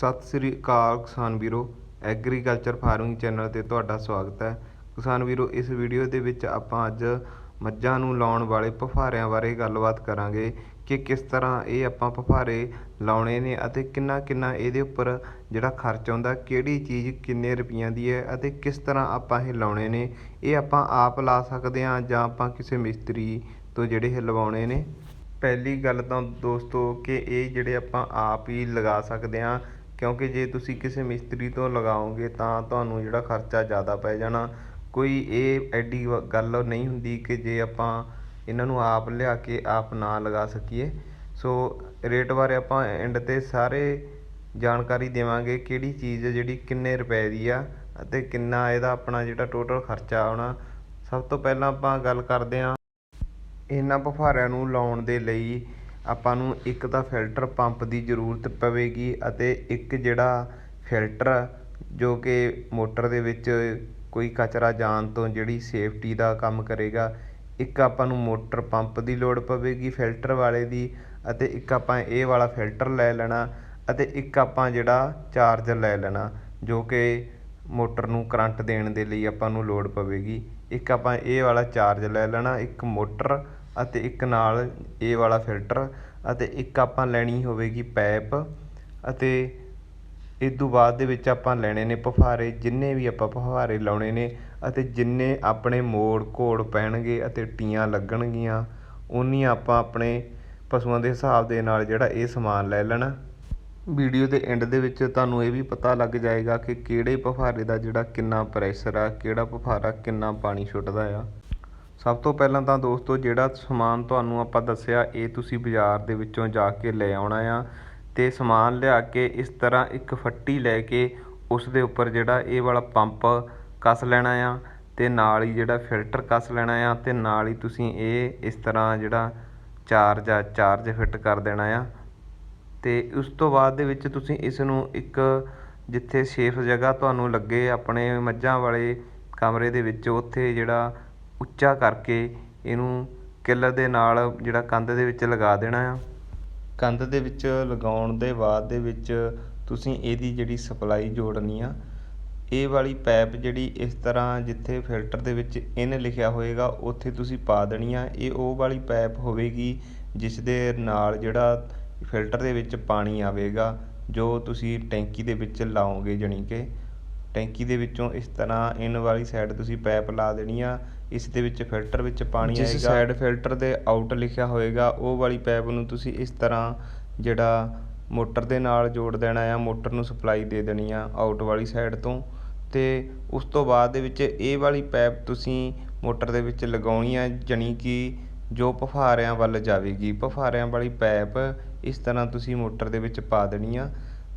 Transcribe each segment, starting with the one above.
ਸਤਿ ਸ੍ਰੀ ਅਕਾਲ ਕਿਸਾਨ ਵੀਰੋ, agriculture farming channel ਤੇ ਤੁਹਾਡਾ ਸਵਾਗਤ ਹੈ। ਕਿਸਾਨ ਵੀਰੋ, ਇਸ ਵੀਡੀਓ ਦੇ ਵਿੱਚ ਆਪਾਂ ਅੱਜ ਮੱਝਾਂ ਨੂੰ ਲਾਉਣ ਵਾਲੇ ਫੁਹਾਰਿਆਂ ਬਾਰੇ ਗੱਲਬਾਤ ਕਰਾਂਗੇ ਕਿ ਕਿਸ ਤਰ੍ਹਾਂ ਇਹ ਆਪਾਂ ਫੁਹਾਰੇ ਲਾਉਣੇ ਨੇ ਅਤੇ ਕਿੰਨਾ ਕਿੰਨਾ ਇਹਦੇ ਉੱਪਰ ਜਿਹੜਾ ਖਰਚ ਆਉਂਦਾ, ਕਿਹੜੀ ਚੀਜ਼ ਕਿੰਨੇ ਰੁਪਈਆਂ ਦੀ ਹੈ ਅਤੇ ਕਿਸ ਤਰ੍ਹਾਂ ਆਪਾਂ ਇਹ ਲਾਉਣੇ ਨੇ, ਇਹ ਆਪਾਂ ਆਪ ਲਾ ਸਕਦੇ ਹਾਂ ਜਾਂ ਆਪਾਂ ਕਿਸੇ ਮਿਸਤਰੀ ਤੋਂ ਜਿਹੜੇ ਇਹ ਲਵਾਉਣੇ ਨੇ। ਪਹਿਲੀ ਗੱਲ ਤਾਂ ਦੋਸਤੋ ਕਿ ਇਹ ਜਿਹੜੇ ਆਪਾਂ ਆਪ ਹੀ ਲਗਾ ਸਕਦੇ ਹਾਂ ਕਿਉਂਕਿ ਜੇ ਤੁਸੀਂ ਕਿਸੇ ਮਿਸਤਰੀ ਤੋਂ ਲਗਾਓਗੇ ਤਾਂ ਤੁਹਾਨੂੰ ਜਿਹੜਾ ਖਰਚਾ ਜ਼ਿਆਦਾ ਪੈ ਜਾਣਾ। ਕੋਈ ਇਹ ਐਡੀ ਵ- ਗੱਲ ਨਹੀਂ ਹੁੰਦੀ ਕਿ ਜੇ ਆਪਾਂ ਇਹਨਾਂ ਨੂੰ ਆਪ ਲਿਆ ਕੇ ਆਪ ਨਾ ਲਗਾ ਸਕੀਏ। ਸੋ ਰੇਟ ਬਾਰੇ ਆਪਾਂ ਐਂਡ ਤੇ ਸਾਰੇ ਜਾਣਕਾਰੀ ਦੇਵਾਂਗੇ ਕਿਹੜੀ ਚੀਜ਼ ਜਿਹੜੀ ਕਿੰਨੇ ਰੁਪਏ ਦੀ ਆ ਅਤੇ ਕਿੰਨਾ ਇਹਦਾ ਆਪਣਾ ਜਿਹੜਾ ਟੋਟਲ ਖਰਚਾ ਆਉਣਾ ਸਭ ਤੋਂ ਪਹਿਲਾਂ ਆਪਾਂ ਗੱਲ ਕਰਦੇ ਹਾਂ ਇਹਨਾਂ ਫੁਹਾਰਿਆਂ ਨੂੰ ਲਾਉਣ ਦੇ ਲਈ ਆਪਾਂ ਨੂੰ ਇੱਕ ਤਾਂ ਫਿਲਟਰ ਪੰਪ ਦੀ ਜ਼ਰੂਰਤ ਪਵੇਗੀ ਅਤੇ ਇੱਕ ਜਿਹੜਾ ਫਿਲਟਰ ਜੋ ਕਿ ਮੋਟਰ ਦੇ ਵਿੱਚ ਕੋਈ ਕਚਰਾ ਜਾਣ ਤੋਂ ਜਿਹੜੀ ਸੇਫਟੀ ਦਾ ਕੰਮ ਕਰੇਗਾ, ਇੱਕ ਆਪਾਂ ਨੂੰ ਮੋਟਰ ਪੰਪ ਦੀ ਲੋੜ ਪਵੇਗੀ ਫਿਲਟਰ ਵਾਲੇ ਦੀ ਅਤੇ ਇੱਕ ਆਪਾਂ ਇਹ ਵਾਲਾ ਫਿਲਟਰ ਲੈ ਲੈਣਾ ਅਤੇ ਇੱਕ ਆਪਾਂ ਜਿਹੜਾ ਚਾਰਜਰ ਲੈ ਲੈਣਾ, ਜੋ ਕਿ ਮੋਟਰ ਨੂੰ ਕਰੰਟ ਦੇਣ ਦੇ ਲਈ ਆਪਾਂ ਨੂੰ ਲੋੜ ਪਵੇਗੀ। ਇੱਕ ਆਪਾਂ ਇਹ ਵਾਲਾ ਚਾਰਜ ਲੈ ਲੈਣਾ, ਇੱਕ ਮੋਟਰ ਅਤੇ ਇੱਕ ਨਾਲ ਇਹ ਵਾਲਾ ਫਿਲਟਰ ਅਤੇ ਇੱਕ ਆਪਾਂ ਲੈਣੀ ਹੋਵੇਗੀ ਪੈਪ ਅਤੇ ਇਹ ਤੋਂ ਬਾਅਦ ਦੇ ਵਿੱਚ ਆਪਾਂ ਲੈਣੇ ਨੇ ਫੁਹਾਰੇ ਜਿੰਨੇ ਵੀ ਆਪਾਂ ਫੁਹਾਰੇ ਲਾਉਣੇ ਨੇ ਅਤੇ ਜਿੰਨੇ ਆਪਣੇ ਮੋੜ ਘੋੜ ਪੈਣਗੇ ਅਤੇ ਟੀਆਂ ਲੱਗਣਗੀਆਂ ਉਨੀਆਂ ਆਪਾਂ ਆਪਣੇ ਪਸ਼ੂਆਂ ਦੇ ਹਿਸਾਬ ਦੇ ਨਾਲ ਜਿਹੜਾ ਇਹ ਸਮਾਨ ਲੈ ਲੈਣਾ। ਵੀਡੀਓ ਦੇ ਐਂਡ ਦੇ ਵਿੱਚ ਤੁਹਾਨੂੰ ਇਹ ਵੀ ਪਤਾ ਲੱਗ ਜਾਏਗਾ ਕਿ ਕਿਹੜੇ ਫੁਹਾਰੇ ਦਾ ਜਿਹੜਾ ਕਿੰਨਾ ਪ੍ਰੈਸ਼ਰ ਆ, ਕਿਹੜਾ ਫੁਹਾਰਾ ਕਿੰਨਾ ਪਾਣੀ ਛੁੱਟਦਾ ਆ। ਸਭ ਤੋਂ ਪਹਿਲਾਂ ਤਾਂ ਦੋਸਤੋ, ਜਿਹੜਾ ਸਮਾਨ ਤੁਹਾਨੂੰ ਆਪਾਂ ਦੱਸਿਆ, ਇਹ ਤੁਸੀਂ ਬਾਜ਼ਾਰ ਦੇ ਵਿੱਚੋਂ ਜਾ ਕੇ ਲੈ ਆਉਣਾ ਆ। ਤੇ ਸਮਾਨ ਲਿਆ ਕੇ ਇਸ ਤਰ੍ਹਾਂ ਇੱਕ ਫੱਟੀ ਲੈ ਕੇ ਉਸ ਦੇ ਉੱਪਰ ਜਿਹੜਾ ਇਹ ਵਾਲਾ ਪੰਪ ਕੱਸ ਲੈਣਾ ਆ ਤੇ ਨਾਲ ਹੀ ਜਿਹੜਾ ਫਿਲਟਰ ਕੱਸ ਲੈਣਾ ਆ ਤੇ ਨਾਲ ਹੀ ਤੁਸੀਂ ਇਹ ਇਸ ਤਰ੍ਹਾਂ ਜਿਹੜਾ ਚਾਰਜ ਆ, ਚਾਰਜ ਫਿੱਟ ਕਰ ਦੇਣਾ ਆ। ਤੇ ਉਸ ਤੋਂ ਬਾਅਦ ਦੇ ਵਿੱਚ ਤੁਸੀਂ ਇਸ ਨੂੰ ਇੱਕ ਜਿੱਥੇ ਸੇਫ ਜਗ੍ਹਾ ਤੁਹਾਨੂੰ ਲੱਗੇ ਆਪਣੇ ਮੱਝਾਂ ਵਾਲੇ ਕਮਰੇ ਦੇ ਵਿੱਚ, ਉੱਥੇ ਜਿਹੜਾ ਉੱਚਾ ਕਰਕੇ ਇਹਨੂੰ ਕਿੱਲਰ ਦੇ ਨਾਲ ਜਿਹੜਾ ਕੰਧ ਦੇ ਵਿੱਚ ਲਗਾ ਦੇਣਾ ਆ। ਕੰਧ ਦੇ ਵਿੱਚ ਲਗਾਉਣ ਦੇ ਬਾਅਦ ਦੇ ਵਿੱਚ ਤੁਸੀਂ ਇਹਦੀ ਜਿਹੜੀ ਸਪਲਾਈ ਜੋੜਨੀ ਆ, ਇਹ ਵਾਲੀ ਪਾਈਪ ਜਿਹੜੀ ਇਸ ਤਰ੍ਹਾਂ ਜਿੱਥੇ ਫਿਲਟਰ ਦੇ ਵਿੱਚ ਇਨ ਲਿਖਿਆ ਹੋਏਗਾ, ਉੱਥੇ ਤੁਸੀਂ ਪਾ ਦੇਣੀ ਆ। ਇਹ ਉਹ ਵਾਲੀ ਪਾਈਪ ਹੋਵੇਗੀ ਜਿਸ ਦੇ ਨਾਲ ਜਿਹੜਾ ਫਿਲਟਰ ਦੇ ਵਿੱਚ ਪਾਣੀ ਆਵੇਗਾ, ਜੋ ਤੁਸੀਂ ਟੈਂਕੀ ਦੇ ਵਿੱਚ ਲਾਓਗੇ ਜਾਣੀ ਕਿ। ਟੈਂਕੀ ਦੇ ਵਿੱਚੋਂ ਇਸ ਤਰ੍ਹਾਂ ਇਨ ਵਾਲੀ ਸਾਈਡ ਤੁਸੀਂ ਪਾਈਪ ਲਾ ਦੇਣੀ ਆ ਇਸ ਦੇ ਵਿੱਚ ਫਿਲਟਰ ਵਿੱਚ ਪਾਣੀ ਆਏਗਾ। ਜਿਸ ਸਾਈਡ ਫਿਲਟਰ ਦੇ ਆਊਟ ਲਿਖਿਆ ਹੋਏਗਾ ਉਹ ਵਾਲੀ ਪਾਈਪ ਨੂੰ ਤੁਸੀਂ ਇਸ ਤਰ੍ਹਾਂ ਜਿਹੜਾ ਮੋਟਰ ਦੇ ਨਾਲ ਜੋੜ ਦੇਣਾ ਆ ਮੋਟਰ ਨੂੰ ਸਪਲਾਈ ਦੇ ਦੇਣੀ ਆ ਆਊਟ ਵਾਲੀ ਸਾਈਡ ਤੋਂ। ਤੇ ਉਸ ਤੋਂ ਬਾਅਦ ਦੇ ਵਿੱਚ ਇਹ ਵਾਲੀ ਪਾਈਪ ਤੁਸੀਂ ਮੋਟਰ ਦੇ ਵਿੱਚ ਲਗਾਉਣੀ ਆ ਜਾਣੀ ਕਿ ਜੋ ਫੁਹਾਰਿਆਂ ਵੱਲ ਜਾਵੇਗੀ। ਫੁਹਾਰਿਆਂ ਵਾਲੀ ਪਾਈਪ ਇਸ ਤਰ੍ਹਾਂ ਤੁਸੀਂ ਮੋਟਰ ਦੇ ਵਿੱਚ ਪਾ ਦੇਣੀ ਆ।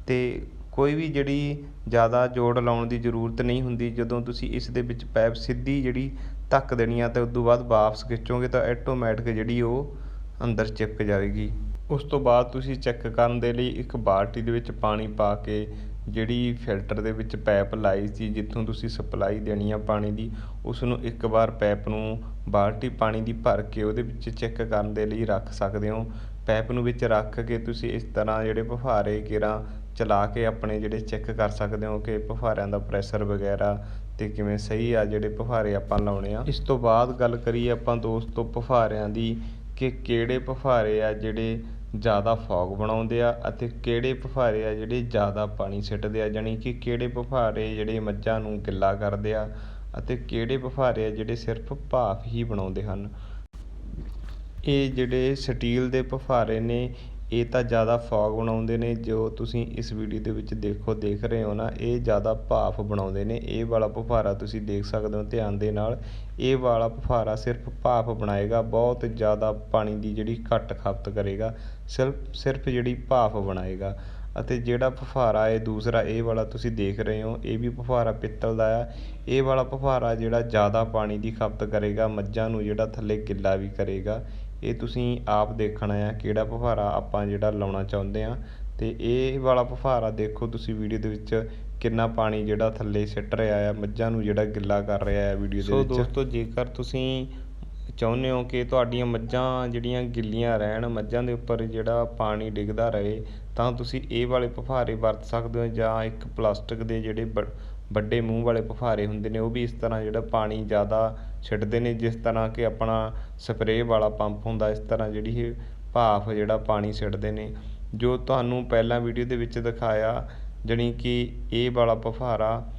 ਤੇ ਕੋਈ ਵੀ ਜਿਹੜੀ ਜ਼ਿਆਦਾ ਜੋੜ ਲਾਉਣ ਦੀ ਜ਼ਰੂਰਤ ਨਹੀਂ ਹੁੰਦੀ ਜਦੋਂ ਤੁਸੀਂ ਇਸ ਦੇ ਵਿੱਚ ਪਾਈਪ ਸਿੱਧੀ ਜਿਹੜੀ ਢੱਕ ਦੇਣੀ ਆ ਤੇ ਉਸ ਤੋਂ ਬਾਅਦ ਵਾਪਸ ਖਿੱਚੋਗੇ ਤਾਂ ਆਟੋਮੈਟਿਕ ਜਿਹੜੀ ਉਹ ਅੰਦਰ ਚਿਪਕ ਜਾਵੇਗੀ। ਉਸ ਤੋਂ ਬਾਅਦ ਤੁਸੀਂ ਚੈੱਕ ਕਰਨ ਦੇ ਲਈ ਇੱਕ ਬਾਲਟੀ ਦੇ ਵਿੱਚ ਪਾਣੀ ਪਾ ਕੇ ਜਿਹੜੀ ਫਿਲਟਰ ਦੇ ਵਿੱਚ ਪਾਈਪ ਲਾਈ ਸੀ, ਜਿੱਥੋਂ ਤੁਸੀਂ ਸਪਲਾਈ ਦੇਣੀ ਆ ਪਾਣੀ ਦੀ ਉਸ ਨੂੰ ਇੱਕ ਵਾਰ ਪਾਈਪ ਨੂੰ ਬਾਲਟੀ ਪਾਣੀ ਦੀ ਭਰ ਕੇ ਉਹਦੇ ਵਿੱਚ ਚੈੱਕ ਕਰਨ ਦੇ ਲਈ ਰੱਖ ਸਕਦੇ ਹੋ। ਪਾਈਪ ਨੂੰ ਵਿੱਚ ਰੱਖ ਕੇ ਤੁਸੀਂ ਇਸ ਤਰ੍ਹਾਂ ਜਿਹੜੇ ਫੁਹਾਰੇ ਕੇਰਾਂ ਚਲਾ ਕੇ ਆਪਣੇ ਜਿਹੜੇ ਚੈੱਕ ਕਰ ਸਕਦੇ ਹੋ ਕਿ ਫੁਹਾਰਿਆਂ ਦਾ ਪ੍ਰੈਸ਼ਰ ਵਗੈਰਾ ਤੇ ਕਿਵੇਂ ਸਹੀ ਆ ਜਿਹੜੇ ਫੁਹਾਰੇ ਆਪਾਂ ਲਾਉਣੇ ਆ। ਇਸ ਤੋਂ ਬਾਅਦ ਗੱਲ ਕਰੀਏ ਆਪਾਂ ਦੋਸਤੋ ਫੁਹਾਰਿਆਂ ਦੀ ਕਿ ਕਿਹੜੇ ਫੁਹਾਰੇ ਆ ਜਿਹੜੇ ਜ਼ਿਆਦਾ ਫੌਗ ਬਣਾਉਂਦੇ ਆ ਅਤੇ ਕਿਹੜੇ ਫੁਹਾਰੇ ਆ ਜਿਹੜੇ ਜ਼ਿਆਦਾ ਪਾਣੀ ਸਿੱਟਦੇ ਆ, ਜਾਣੀ ਕਿ ਕਿਹੜੇ ਫੁਹਾਰੇ ਜਿਹੜੇ ਮੱਝਾਂ ਨੂੰ ਗਿੱਲਾ ਕਰਦੇ ਆ ਅਤੇ ਕਿਹੜੇ ਫੁਹਾਰੇ ਆ ਜਿਹੜੇ ਸਿਰਫ ਭਾਫ ਹੀ ਬਣਾਉਂਦੇ ਹਨ। ਇਹ ਜਿਹੜੇ ਸਟੀਲ ਦੇ ਫੁਹਾਰੇ ਨੇ ਇਹ ਤਾਂ ਜ਼ਿਆਦਾ ਫੌਗ ਬਣਾਉਂਦੇ ਨੇ, ਜੋ ਤੁਸੀਂ ਇਸ ਵੀਡੀਓ ਦੇ ਵਿੱਚ ਦੇਖੋ, ਦੇਖ ਰਹੇ ਹੋ ਨਾ, ਇਹ ਜ਼ਿਆਦਾ ਭਾਫ ਬਣਾਉਂਦੇ ਨੇ। ਇਹ ਵਾਲਾ ਫੁਹਾਰਾ ਤੁਸੀਂ ਦੇਖ ਸਕਦੇ ਹੋ ਧਿਆਨ ਦੇ ਨਾਲ। ਇਹ ਵਾਲਾ ਫੁਹਾਰਾ ਸਿਰਫ ਭਾਫ ਬਣਾਏਗਾ, ਬਹੁਤ ਜ਼ਿਆਦਾ ਪਾਣੀ ਦੀ ਜਿਹੜੀ ਘੱਟ ਖਪਤ ਕਰੇਗਾ, ਸਿਰਫ ਸਿਰਫ ਜਿਹੜੀ ਭਾਫ ਬਣਾਏਗਾ। ਅਤੇ ਜਿਹੜਾ ਫੁਹਾਰਾ ਹੈ, ਦੂਸਰਾ ਇਹ ਵਾਲਾ ਤੁਸੀਂ ਦੇਖ ਰਹੇ ਹੋ, ਇਹ ਵੀ ਫੁਹਾਰਾ ਪਿੱਤਲ ਦਾ ਆ। ਇਹ ਵਾਲਾ ਫੁਹਾਰਾ ਜਿਹੜਾ ਜ਼ਿਆਦਾ ਪਾਣੀ ਦੀ ਖਪਤ ਕਰੇਗਾ, ਮੱਝਾਂ ਨੂੰ ਜਿਹੜਾ ਥੱਲੇ ਗਿੱਲਾ ਵੀ ਕਰੇਗਾ। ਇਹ ਤੁਸੀਂ ਆਪ ਦੇਖਣਾ ਆ ਕਿਹੜਾ ਫੁਹਾਰਾ ਆਪਾਂ ਜਿਹੜਾ ਲਾਉਣਾ ਚਾਹੁੰਦੇ ਆ। ਤੇ ਇਹ ਵਾਲਾ ਫੁਹਾਰਾ ਦੇਖੋ ਤੁਸੀਂ ਵੀਡੀਓ ਦੇ ਵਿੱਚ ਕਿੰਨਾ ਪਾਣੀ ਜਿਹੜਾ ਥੱਲੇ ਸਿੱਟ ਰਿਹਾ ਆ ਮੱਝਾਂ ਨੂੰ ਜਿਹੜਾ ਗਿੱਲਾ ਕਰ ਰਿਹਾ ਆ ਵੀਡੀਓ ਦੇ ਵਿੱਚ। ਸੋ ਦੋਸਤੋ ਜੇਕਰ ਤੁਸੀਂ ਚਾਹੁੰਦੇ ਹੋ ਕਿ ਤੁਹਾਡੀਆਂ ਮੱਝਾਂ ਜਿਹੜੀਆਂ ਗਿੱਲੀਆਂ ਰਹਿਣ ਮੱਝਾਂ ਦੇ ਉੱਪਰ ਜਿਹੜਾ ਪਾਣੀ ਡਿੱਗਦਾ ਰਹੇ ਤਾਂ ਤੁਸੀਂ ਇਹ ਵਾਲੇ ਫੁਹਾਰੇ ਵਰਤ ਸਕਦੇ ਹੋ ਜਾਂ ਇੱਕ ਪਲਾਸਟਿਕ ਦੇ ਜਿਹੜੇ ਬ ਵੱਡੇ ਮੂੰਹ ਵਾਲੇ ਫੁਹਾਰੇ ਹੁੰਦੇ ਨੇ, ਉਹ ਵੀ ਇਸ ਤਰ੍ਹਾਂ ਜਿਹੜਾ ਪਾਣੀ ਜ਼ਿਆਦਾ ਛੱਡਦੇ ਨੇ, ਜਿਸ ਤਰ੍ਹਾਂ ਕਿ ਆਪਣਾ ਸਪਰੇਅ ਵਾਲਾ ਪੰਪ ਹੁੰਦਾ, ਇਸ ਤਰ੍ਹਾਂ ਜਿਹੜੀ ਇਹ ਭਾਫ ਜਿਹੜਾ ਪਾਣੀ ਛੱਡਦੇ ਨੇ। ਜੋ ਤੁਹਾਨੂੰ ਪਹਿਲਾਂ ਵੀਡੀਓ ਦੇ ਵਿੱਚ ਦਿਖਾਇਆ, ਜਾਣੀ ਕਿ ਇਹ ਵਾਲਾ ਫੁਹਾਰਾ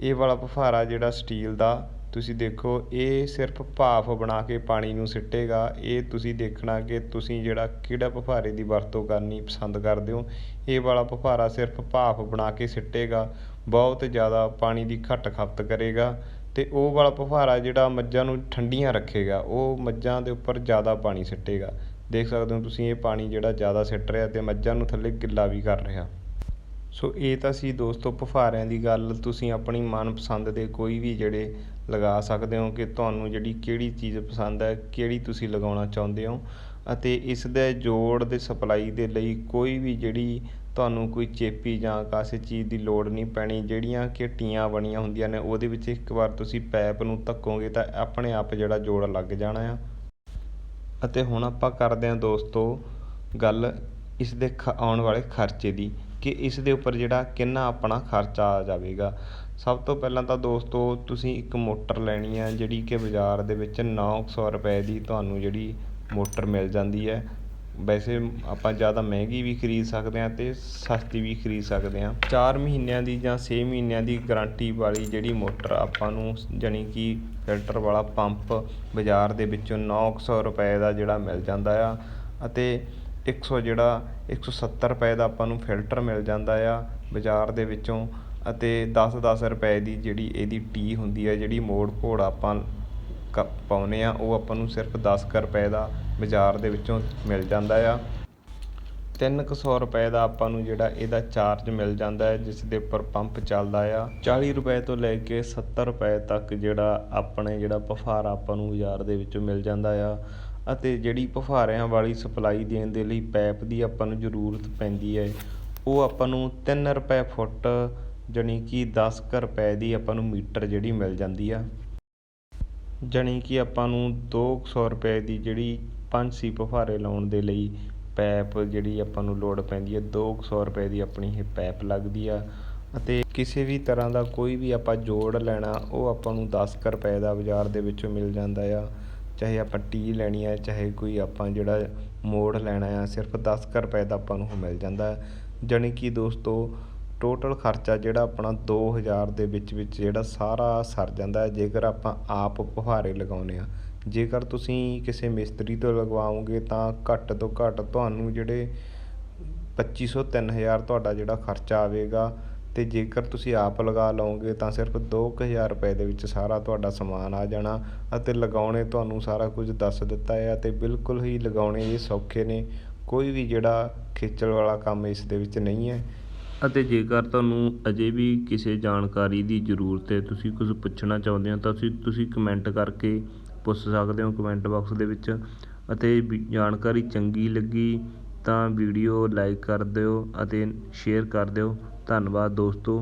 ਇਹ ਵਾਲਾ ਫੁਹਾਰਾ ਜਿਹੜਾ ਸਟੀਲ ਦਾ, ਤੁਸੀਂ ਦੇਖੋ, ਇਹ ਸਿਰਫ ਭਾਫ ਬਣਾ ਕੇ ਪਾਣੀ ਨੂੰ ਸਿੱਟੇਗਾ। ਇਹ ਤੁਸੀਂ ਦੇਖਣਾ ਕਿ ਤੁਸੀਂ ਜਿਹੜਾ ਕਿਹੜਾ ਫੁਹਾਰੇ ਦੀ ਵਰਤੋਂ ਕਰਨੀ ਪਸੰਦ ਕਰਦੇ ਹੋ। ਇਹ ਵਾਲਾ ਫੁਹਾਰਾ ਸਿਰਫ ਭਾਫ ਬਣਾ ਕੇ ਸਿੱਟੇਗਾ। ਬਹੁਤ ਜ਼ਿਆਦਾ ਪਾਣੀ ਦੀ ਘੱਟ ਖਪਤ ਕਰੇਗਾ ਅਤੇ ਉਹ ਵਾਲਾ ਫੁਹਾਰਾ ਜਿਹੜਾ ਮੱਝਾਂ ਨੂੰ ਠੰਡੀਆਂ ਰੱਖੇਗਾ, ਉਹ ਮੱਝਾਂ ਦੇ ਉੱਪਰ ਜ਼ਿਆਦਾ ਪਾਣੀ ਸਿੱਟੇਗਾ। ਦੇਖ ਸਕਦੇ ਹੋ ਤੁਸੀਂ ਇਹ ਪਾਣੀ ਜਿਹੜਾ ਜ਼ਿਆਦਾ ਸਿੱਟ ਰਿਹਾ ਅਤੇ ਮੱਝਾਂ ਨੂੰ ਥੱਲੇ ਗਿੱਲਾ ਵੀ ਕਰ ਰਿਹਾ। ਸੋ ਇਹ ਤਾਂ ਸੀ ਦੋਸਤੋ ਫੁਹਾਰਿਆਂ ਦੀ ਗੱਲ, ਤੁਸੀਂ ਆਪਣੀ ਮਨਪਸੰਦ ਦੇ ਕੋਈ ਵੀ ਜਿਹੜੇ ਲਗਾ ਸਕਦੇ ਹੋ ਕਿ ਤੁਹਾਨੂੰ ਜਿਹੜੀ ਕਿਹੜੀ ਚੀਜ਼ ਪਸੰਦ ਹੈ, ਕਿਹੜੀ ਤੁਸੀਂ ਲਗਾਉਣਾ ਚਾਹੁੰਦੇ ਹੋ। ਅਤੇ ਇਸ ਦੇ ਜੋੜ ਦੇ ਸਪਲਾਈ ਦੇ ਲਈ ਕੋਈ ਵੀ ਜਿਹੜੀ ਤੁਹਾਨੂੰ ਕੋਈ ਚੇਪੀ ਜਾਂ ਕਾਸੇ ਚੀਜ਼ ਦੀ ਲੋੜ ਨਹੀਂ ਪੈਣੀ। ਜਿਹੜੀਆਂ ਕਿ ਟੀਆਂ ਬਣੀਆਂ ਹੁੰਦੀਆਂ ਨੇ, ਉਹਦੇ ਵਿੱਚ ਇੱਕ ਵਾਰ ਤੁਸੀਂ ਪੈਪ ਨੂੰ ਧੱਕੋਗੇ ਤਾਂ ਆਪਣੇ ਆਪ ਜਿਹੜਾ ਜੋੜ ਲੱਗ ਜਾਣਾ ਆ। ਅਤੇ ਹੁਣ ਆਪਾਂ ਕਰਦੇ ਹਾਂ ਦੋਸਤੋ ਗੱਲ ਇਸ ਦੇ ਖ, ਆਉਣ ਵਾਲੇ ਖਰਚੇ ਦੀ, ਕਿ ਇਸ ਦੇ ਉੱਪਰ ਜਿਹੜਾ ਕਿੰਨਾ ਆਪਣਾ ਖਰਚਾ ਆ ਜਾਵੇਗਾ। ਸਭ ਤੋਂ ਪਹਿਲਾਂ ਤਾਂ ਦੋਸਤੋ ਤੁਸੀਂ ਇੱਕ ਮੋਟਰ ਲੈਣੀ ਹੈ ਜਿਹੜੀ ਕਿ ਬਾਜ਼ਾਰ ਦੇ ਵਿੱਚ ਨੌ ਕੁ ਸੌ ਰੁਪਏ ਦੀ ਤੁਹਾਨੂੰ ਜਿਹੜੀ ਮੋਟਰ ਮਿਲ ਜਾਂਦੀ ਹੈ। ਵੈਸੇ ਆਪਾਂ ਜ਼ਿਆਦਾ ਮਹਿੰਗੀ ਵੀ ਖਰੀਦ ਸਕਦੇ ਹਾਂ ਅਤੇ ਸਸਤੀ ਵੀ ਖਰੀਦ ਸਕਦੇ ਹਾਂ। ਚਾਰ ਮਹੀਨਿਆਂ ਦੀ ਜਾਂ ਛੇ ਮਹੀਨਿਆਂ ਦੀ ਗਰੰਟੀ ਵਾਲੀ ਜਿਹੜੀ ਮੋਟਰ ਆਪਾਂ ਨੂੰ ਜਾਣੀ ਕਿ ਫਿਲਟਰ ਵਾਲਾ ਪੰਪ ਬਾਜ਼ਾਰ ਦੇ ਵਿੱਚੋਂ ਨੌ ਕੁ ਸੌ ਰੁਪਏ ਦਾ ਜਿਹੜਾ ਮਿਲ ਜਾਂਦਾ ਆ ਅਤੇ ਇੱਕ ਸੌ ਜਿਹੜਾ ਇੱਕ ਸੌ ਸੱਤਰ ਰੁਪਏ ਦਾ ਆਪਾਂ ਨੂੰ ਫਿਲਟਰ ਮਿਲ ਜਾਂਦਾ ਆ ਬਾਜ਼ਾਰ ਦੇ ਵਿੱਚੋਂ ਅਤੇ ਦਸ ਦਸ ਰੁਪਏ ਦੀ ਜਿਹੜੀ ਇਹਦੀ ਟੀ ਹੁੰਦੀ ਹੈ ਜਿਹੜੀ ਮੋੜ ਘੋੜ ਆਪਾਂ ਕ, ਪਾਉਂਦੇ ਹਾਂ, ਉਹ ਆਪਾਂ ਨੂੰ ਸਿਰਫ ਦਸ ਕੁ ਰੁਪਏ ਦਾ ਬਾਜ਼ਾਰ ਦੇ ਵਿੱਚੋਂ ਮਿਲ ਜਾਂਦਾ ਆ। ਤਿੰਨ ਕੁ ਸੌ ਰੁਪਏ ਦਾ ਆਪਾਂ ਨੂੰ ਜਿਹੜਾ ਇਹਦਾ ਚਾਰਜ ਮਿਲ ਜਾਂਦਾ ਹੈ, ਜਿਸ ਦੇ ਉੱਪਰ ਪੰਪ ਚੱਲਦਾ ਆ। ਚਾਲੀ ਰੁਪਏ ਤੋਂ ਲੈ ਕੇ ਸੱਤਰ ਰੁਪਏ ਤੱਕ ਜਿਹੜਾ ਆਪਣੇ ਜਿਹੜਾ ਫੁਹਾਰਾ ਆਪਾਂ ਨੂੰ ਬਾਜ਼ਾਰ ਦੇ ਵਿੱਚੋਂ ਮਿਲ ਜਾਂਦਾ ਆ। ਅਤੇ ਜਿਹੜੀ ਫੁਹਾਰਿਆਂ ਵਾਲੀ ਸਪਲਾਈ ਦੇਣ ਦੇ ਲਈ ਪੈਪ ਦੀ ਆਪਾਂ ਨੂੰ ਜ਼ਰੂਰਤ ਪੈਂਦੀ ਹੈ, ਉਹ ਆਪਾਂ ਨੂੰ ਤਿੰਨ ਰੁਪਏ ਫੁੱਟ ਜਾਣੀ ਕਿ ਦਸ ਕੁ ਰੁਪਏ ਦੀ ਆਪਾਂ ਨੂੰ ਮੀਟਰ ਜਿਹੜੀ ਮਿਲ ਜਾਂਦੀ ਆ। ਜਾਣੀ ਕਿ ਆਪਾਂ ਨੂੰ ਦੋ ਕੁ ਸੌ ਰੁਪਏ ਦੀ ਜਿਹੜੀ ਪੰਜ ਛੇ ਫੁਹਾਰੇ ਲਾਉਣ ਦੇ ਲਈ ਪੈਪ ਜਿਹੜੀ ਆਪਾਂ ਨੂੰ ਲੋੜ ਪੈਂਦੀ ਹੈ, ਦੋ ਕੁ ਸੌ ਰੁਪਏ ਦੀ ਆਪਣੀ ਇਹ ਪੈਪ ਲੱਗਦੀ ਆ ਅਤੇ ਕਿਸੇ ਵੀ ਤਰ੍ਹਾਂ ਦਾ ਕੋਈ ਵੀ ਆਪਾਂ ਜੋੜ ਲੈਣਾ, ਉਹ ਆਪਾਂ ਨੂੰ ਦਸ ਕੁ ਰੁਪਏ ਦਾ ਬਾਜ਼ਾਰ ਦੇ ਵਿੱਚੋਂ ਮਿਲ ਜਾਂਦਾ ਆ। ਚਾਹੇ ਆਪਾਂ ਟੀ ਲੈਣੀ ਹੈ ਚਾਹੇ ਕੋਈ ਆਪਾਂ ਜਿਹੜਾ ਮੋੜ ਲੈਣਾ ਆ, ਸਿਰਫ ਦਸ ਕੁ ਰੁਪਏ ਦਾ ਆਪਾਂ ਨੂੰ ਉਹ ਮਿਲ ਜਾਂਦਾ। ਜਾਣੀ ਕਿ ਦੋਸਤੋ ਟੋਟਲ ਖਰਚਾ ਜਿਹੜਾ ਆਪਣਾ ਦੋ ਹਜ਼ਾਰ ਦੇ ਵਿੱਚ ਵਿੱਚ ਜਿਹੜਾ ਸਾਰਾ ਸਰ ਜਾਂਦਾ, ਜੇਕਰ ਆਪਾਂ ਆਪ ਫੁਹਾਰੇ ਲਗਾਉਂਦੇ ਹਾਂ ਜੇਕਰ ਤੁਸੀਂ ਕਿਸੇ ਮਿਸਤਰੀ ਤੋਂ ਲਗਵਾਓਗੇ ਤਾਂ ਘੱਟ ਤੋਂ ਘੱਟ ਤੁਹਾਨੂੰ ਜਿਹੜੇ ਪੱਚੀ ਸੌ, ਤਿੰਨ ਹਜ਼ਾਰ ਤੁਹਾਡਾ ਜਿਹੜਾ ਖਰਚਾ ਆਵੇਗਾ ਅਤੇ ਜੇਕਰ ਤੁਸੀਂ ਆਪ ਲਗਾ ਲਓਗੇ ਤਾਂ ਸਿਰਫ ਦੋ ਕੁ ਹਜ਼ਾਰ ਰੁਪਏ ਦੇ ਵਿੱਚ ਸਾਰਾ ਤੁਹਾਡਾ ਸਮਾਨ ਆ ਜਾਣਾ ਅਤੇ ਲਗਾਉਣੇ ਤੁਹਾਨੂੰ ਸਾਰਾ ਕੁਝ ਦੱਸ ਦਿੱਤਾ ਹੈ ਅਤੇ ਬਿਲਕੁਲ ਹੀ ਲਗਾਉਣੇ ਇਹ ਸੌਖੇ ਨੇ। ਕੋਈ ਵੀ ਜਿਹੜਾ ਖੇਚਲ ਵਾਲਾ ਕੰਮ ਇਸ ਦੇ ਵਿੱਚ ਨਹੀਂ ਹੈ। ਅਤੇ ਜੇਕਰ ਤੁਹਾਨੂੰ ਅਜੇ ਵੀ ਕਿਸੇ ਜਾਣਕਾਰੀ ਦੀ ਜ਼ਰੂਰਤ ਹੈ, ਤੁਸੀਂ ਕੁਝ ਪੁੱਛਣਾ ਚਾਹੁੰਦੇ ਹੋ ਤਾਂ ਤੁਸੀਂ ਤੁਸੀਂ ਕਮੈਂਟ ਕਰਕੇ ਪੁੱਛ ਸਕਦੇ ਹੋ ਕਮੈਂਟ ਬਾਕਸ ਦੇ ਵਿੱਚ। ਅਤੇ ਵੀ ਜਾਣਕਾਰੀ ਚੰਗੀ ਲੱਗੀ ਤਾਂ ਵੀਡੀਓ ਲਾਈਕ ਕਰ ਦਿਓ ਅਤੇ ਸ਼ੇਅਰ ਕਰ ਦਿਓ। ਧੰਨਵਾਦ ਦੋਸਤੋ।